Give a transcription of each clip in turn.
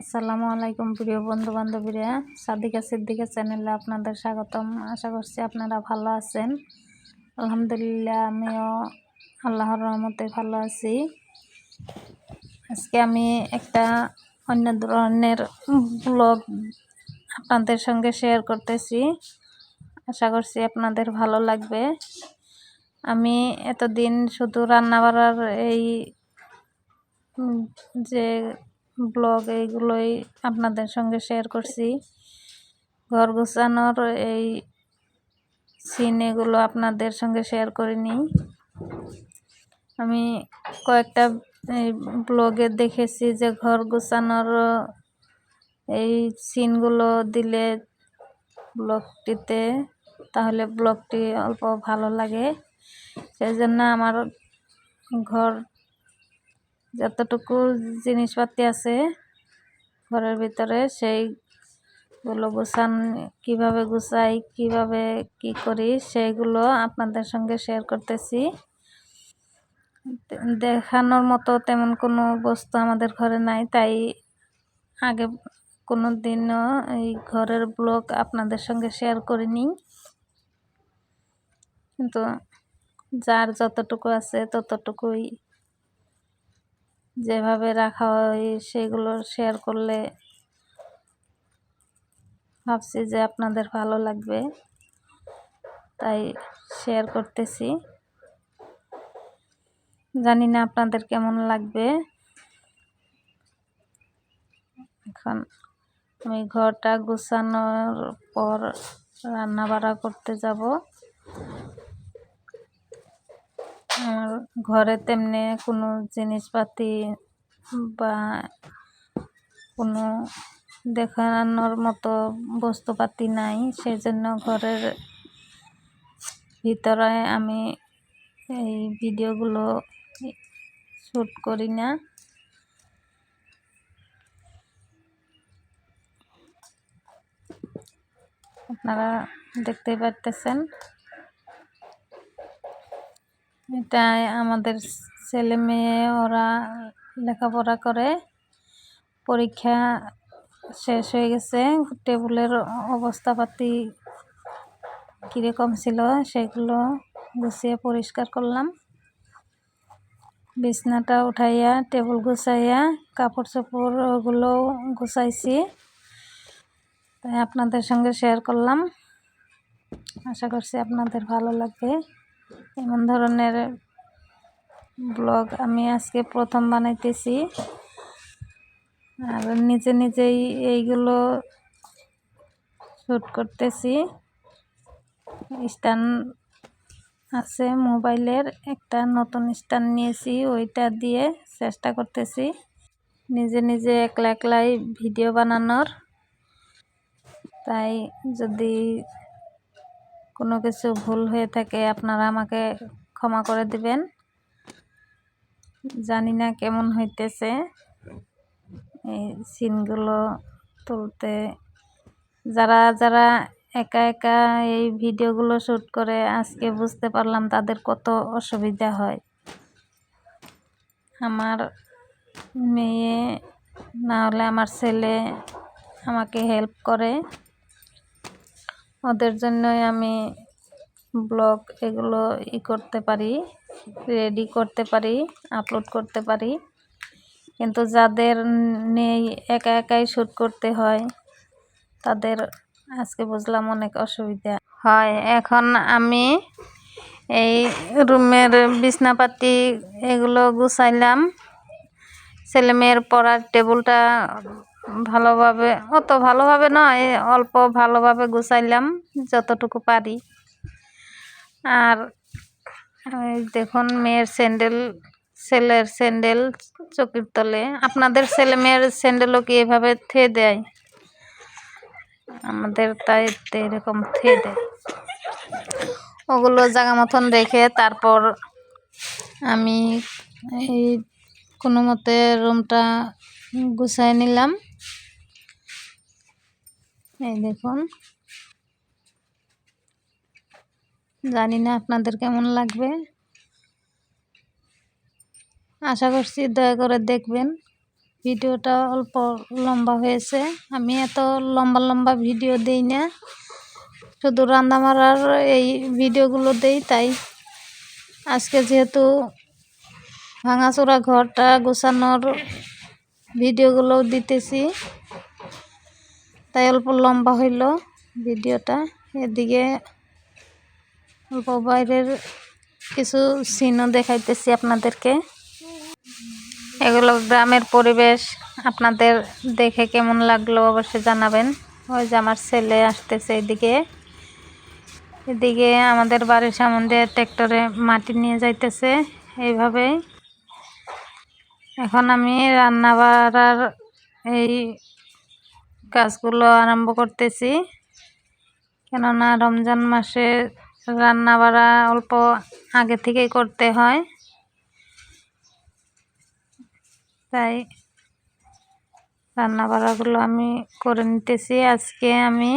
আসসালামু আলাইকুম প্রিয় বন্ধু বান্ধবীরা সাদিকা সিদ্দিকা চ্যানেলে আপনাদের স্বাগতম। আশা করছি আপনারা ভালো আছেন। আলহামদুলিল্লাহ, আমিও আল্লাহর রহমতে ভালো আছি। আজকে আমি একটা অন্য ধরনের ব্লগ আপনাদের সঙ্গে শেয়ার করতেছি। আশা করছি আপনাদের ভালো লাগবে। আমি এতদিন শুধু রান্না বাড়ার এই যে ব্লগ এইগুলোই আপনাদের সঙ্গে শেয়ার করছি। ঘর গোছানোর এই সিন এগুলো আপনাদের সঙ্গে শেয়ার করিনি আমি কয়েকটা ব্লগে দেখেছি যে ঘর গোছানোর এই সিনগুলো দিলে ব্লগটিতে, তাহলে ব্লগটি অল্প ভালো লাগে। সেই জন্য আমার ঘর যতটুকু জিনিসপাতি আছে ঘরের ভিতরে, সেইগুলো গুছান, কীভাবে গুছাই, কীভাবে কি করি, সেইগুলো আপনাদের সঙ্গে শেয়ার করতেছি। দেখানোর মতো তেমন কোনো বস্তু আমাদের ঘরে নাই, তাই আগে কোনো দিনও এই ঘরের ব্লগ আপনাদের সঙ্গে শেয়ার করিনি। কিন্তু যার যতটুকু আছে ততটুকুই যেভাবে রাখা হয় সেগুলো শেয়ার করলে ভাবছি যে আপনাদের ভালো লাগবে। তাই শেয়ার করতেছি। জানি না আপনাদের কেমন লাগবে। এখন আমি ঘরটা গুছানোর পর রান্না বাড়া করতে যাব। আমার ঘরে তেমনি কোনো জিনিসপাতি বা কোনো দেখানোর মতো বস্তুপাতি নাই। সেই জন্য ঘরের ভিতরে আমি এই ভিডিওগুলো শ্যুট করি না। আপনারা দেখতেই পারতেছেন। এটাই আমাদের ছেলে মেয়ে ওরা লেখাপড়া করে। পরীক্ষা শেষ হয়ে গেছে। টেবিলের অবস্থাপাতি কীরকম ছিল সেগুলো গুছিয়ে পরিষ্কার করলাম। বিছনাটা উঠাইয়া, টেবিল গুছাইয়া কাপড় চোপড় ওগুলো গুছাইছি। তাই আপনাদের সঙ্গে শেয়ার করলাম। আশা করছি আপনাদের ভালো লাগবে। এমন ধরনের ব্লগ আমি আজকে প্রথম বানাইতেছি। আর নিজে নিজেই এইগুলো শ্যুট করতেছি। স্ট্যান্ড আছে মোবাইলের, একটা নতুন স্ট্যান্ড নিয়েছি, ওইটা দিয়ে চেষ্টা করতেছি নিজে নিজে একলা একলাই ভিডিও বানানোর। তাই যদি কোনো কিছু ভুল হয়ে থাকে, আপনারা আমাকে ক্ষমা করে দিবেন। জানি না কেমন হইতেছে। এই সিনগুলো তুলতে যারা যারা একা একা এই ভিডিওগুলো শ্যুট করে আজকে বুঝতে পারলাম তাদের কত অসুবিধা হয়। আমার মেয়ে না হলে আমার ছেলে আমাকে হেল্প করে। ওদের জন্যই আমি ব্লগ এগুলো ই করতে পারি রেডি করতে পারি আপলোড করতে পারি। কিন্তু যাদের নেই, একা একাই শ্যুট করতে হয়, তাদের আজকে বুঝলাম অনেক অসুবিধা। হয়, এখন আমি এই রুমের বিছনাপাতি এগুলো গুছাইলাম। ছেলেমেয়ের পড়ার টেবিলটা ভালোভাবে অত ভালোভাবে নয়, অল্প ভালোভাবে গুছাইলাম যতটুকু পারি। আর দেখুন, মেয়ের স্যান্ডেল, ছেলের স্যান্ডেল চকির তলে। আপনাদের ছেলে মেয়ের স্যান্ডেলও কি এভাবে থে দেয়? আমাদের তাই এরকম থে দেয়। ওগুলো জায়গা মতন রেখে তারপর আমি এই কোনো মতে রুমটা গুছাই নিলাম। এই দেখুন। জানি না আপনাদের কেমন লাগবে। আশা করছি দয়া করে দেখবেন। ভিডিওটা অল্প লম্বা হয়েছে। আমি এত লম্বা লম্বা ভিডিও দেই না। শুধু রান্না মারার এই ভিডিওগুলো দেই, তাই। আজকে যেহেতু ভাঙাচোরা ঘরটা গোছানোর ভিডিওগুলো দিতেছি। তাই অল্প লম্বা হইল ভিডিওটা। এদিকে অল্প বাইরের কিছু সিনও দেখাইতেছি আপনাদেরকে। এগুলো গ্রামের পরিবেশ, আপনাদের দেখে কেমন লাগল অবশ্যই জানাবেন। ওই যে আমার ছেলে আসতেছে এদিকে। এদিকে আমাদের বাড়ির সামনে ট্র্যাক্টরে মাটি নিয়ে যাইতেছে এইভাবে। এখন আমি রান্না বাড়ার এই কাজগুলো আরম্ভ করতেছি। কেননা রমজান মাসে রান্না বাড়া অল্প আগে থেকেই করতে হয়। তাই রান্না বাড়াগুলো আমি করে নিতেছি। আজকে আমি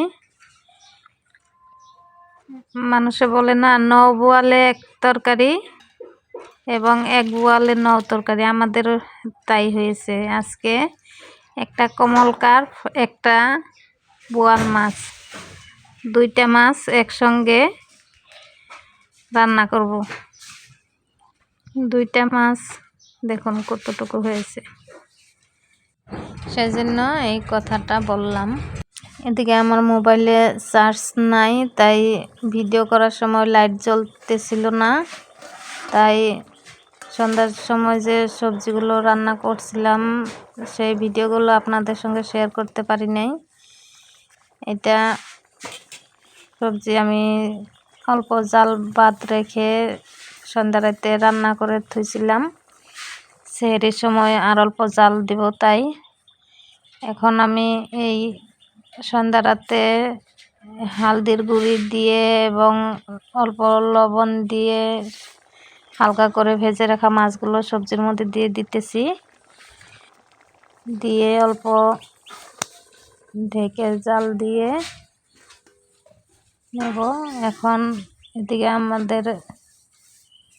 মানুষে বলে না ন বোয়ালে এক তরকারি এবং এক বোয়ালে ন তরকারি। আমাদের তাই হয়েছে। আজকে একটা কমল কার্প একটা বোয়াল মাছ। দুইটা মাছ একসঙ্গে রান্না করব। দুইটা মাছ দেখুন কতটুকু হয়েছে। সেজন্য এই কথাটা বললাম। এদিকে আমার মোবাইলে চার্জ নাই, তাই ভিডিও করার সময় লাইট জ্বলতেছিল না, তাই সন্ধ্যার সময় যে সবজিগুলো রান্না করছিলাম, সেই ভিডিওগুলো আপনাদের সঙ্গে শেয়ার করতে পারি নাই। এটা সবজি আমি অল্প জাল বাদ রেখে সন্ধ্যা রাতে রান্না করে থুইছিলাম। সেহেরির সময় আর অল্প জাল দিব তাই। এখন আমি এই সন্ধ্যা রাতে হালদির গুঁড়ি দিয়ে এবং অল্প লবণ দিয়ে হালকা করে ভেজে রাখা মাছগুলো সবজির মধ্যে দিয়ে দিতেছি। দিয়ে অল্প ঢেকে জাল দিয়ে নেব। এখন এদিকে আমাদের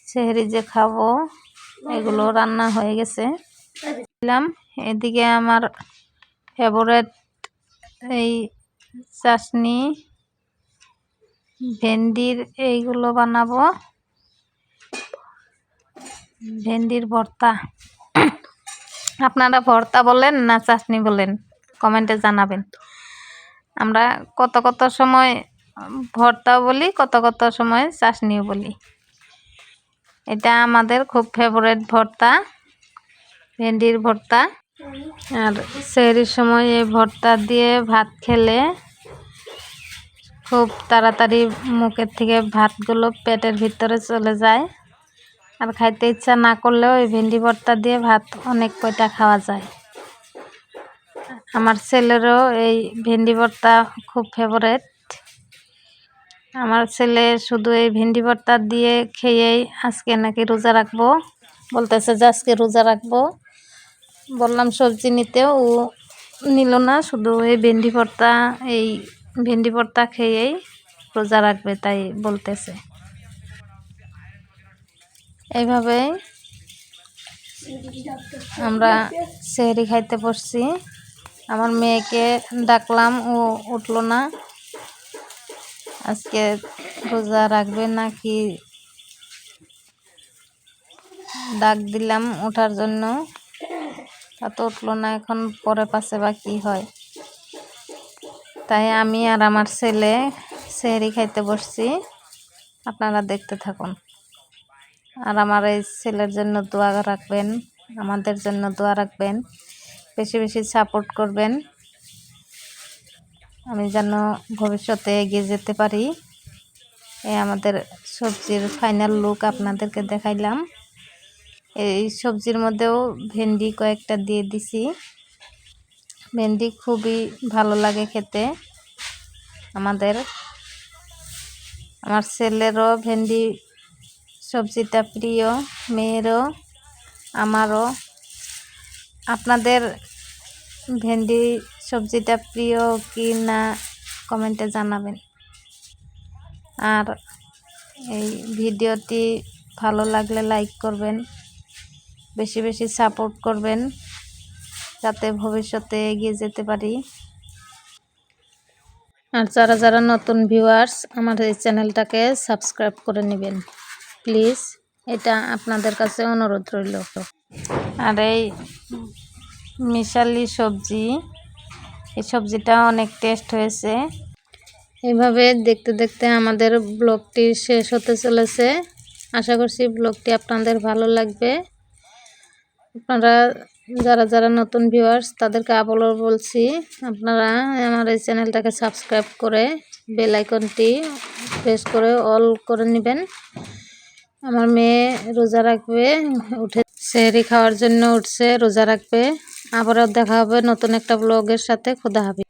সেহরি যে খাব, এগুলো রান্না হয়ে গেছে। দিলাম। এদিকে আমার ফেভারেট এই চাটনি ভেন্ডির এইগুলো বানাবো। ভেন্ডির ভর্তা। আপনারা ভর্তা বলেন না চাটনি বলেন, কমেন্টে জানাবেন। আমরা কত কত সময় ভর্তা বলি, কত কত সময় চাটনিও বলি। এটা আমাদের খুব ফেভারেট ভর্তা, ভেন্ডির ভর্তা। আর সেহরির সময় এই ভর্তা দিয়ে ভাত খেলে খুব তাড়াতাড়ি মুখের থেকে ভাতগুলো পেটের ভিতরে চলে যায়। আর খাইতে ইচ্ছা না করলেও এই ভেন্ডি ভর্তা দিয়ে ভাত অনেক কয়টা খাওয়া যায়। আমার ছেলেরও এই ভেন্ডি ভর্তা খুব ফেভারেট আমার ছেলে শুধু এই ভেন্ডি ভর্তা দিয়ে খেয়েই আজকে নাকি রোজা রাখব। বলতেছে যে আজকে রোজা রাখব। বললাম সবজি নিতেও ও নিল না, শুধু এই ভেন্ডি ভর্তা, এই ভেন্ডি ভর্তা খেয়েই রোজা রাখবে তাই বলতেছে। এইভাবে আমরা সেহরি খাইতে বসছি। আমার মেয়েকে ডাকলাম, ও উঠল না। আজকে রোজা রাখবে নাকি? ডাক দিলাম ওঠার জন্য। তা তো উঠল না, এখন পরে পাশে বা কী হয়। তাই আমি আর আমার ছেলে সেহরি খাইতে বসছি। আপনারা দেখতে থাকুন। আর আমার এই ছেলের জন্য দোয়া রাখবেন, আমাদের জন্য দোয়া রাখবেন, বেশি বেশি সাপোর্ট করবেন। আমি যেন ভবিষ্যতে এগিয়ে যেতে পারি। এই আমাদের সবজির ফাইনাল লুক আপনাদেরকে দেখাইলাম। এই সবজির মধ্যেও ভেন্ডি কয়েকটা দিয়ে দিছি। ভেন্ডি খুবই ভালো লাগে খেতে, আমাদের। আমার ছেলেরও ভেন্ডি সবজিটা প্রিয়, মেয়েরও, আমারও। আপনাদের ভেন্ডি সবজিটা প্রিয় কি না কমেন্টে জানাবেন। আর এই ভিডিওটি ভালো লাগলে লাইক করবেন, বেশি বেশি সাপোর্ট করবেন, যাতে ভবিষ্যতে এগিয়ে যেতে পারি। আর যারা যারা নতুন ভিউয়ার্স আমার এই চ্যানেলটাকে সাবস্ক্রাইব করে নেবেন। প্লিজ, এটা আপনাদের কাছে অনুরোধ রইল। আর এই মিশালি সবজি, এই সবজিটা অনেক টেস্ট হয়েছে। এভাবে দেখতে দেখতে আমাদের ব্লগটি শেষ হতে চলেছে। আশা করছি ব্লগটি আপনাদের ভালো লাগবে। আপনারা, যারা যারা নতুন ভিউয়ার্স তাদেরকে আবারও বলছি, আপনারা আমার এই চ্যানেলটাকে সাবস্ক্রাইব করে বেল আইকনটি প্রেস করে অল করে নেবেন। আমার মেয়ে রোজা রাখবে, উঠে সেহরি খাওয়ার জন্য উঠছে, রোজা রাখবে। আবারও দেখা হবে নতুন একটা ব্লগের সাথে, খোদা হাবি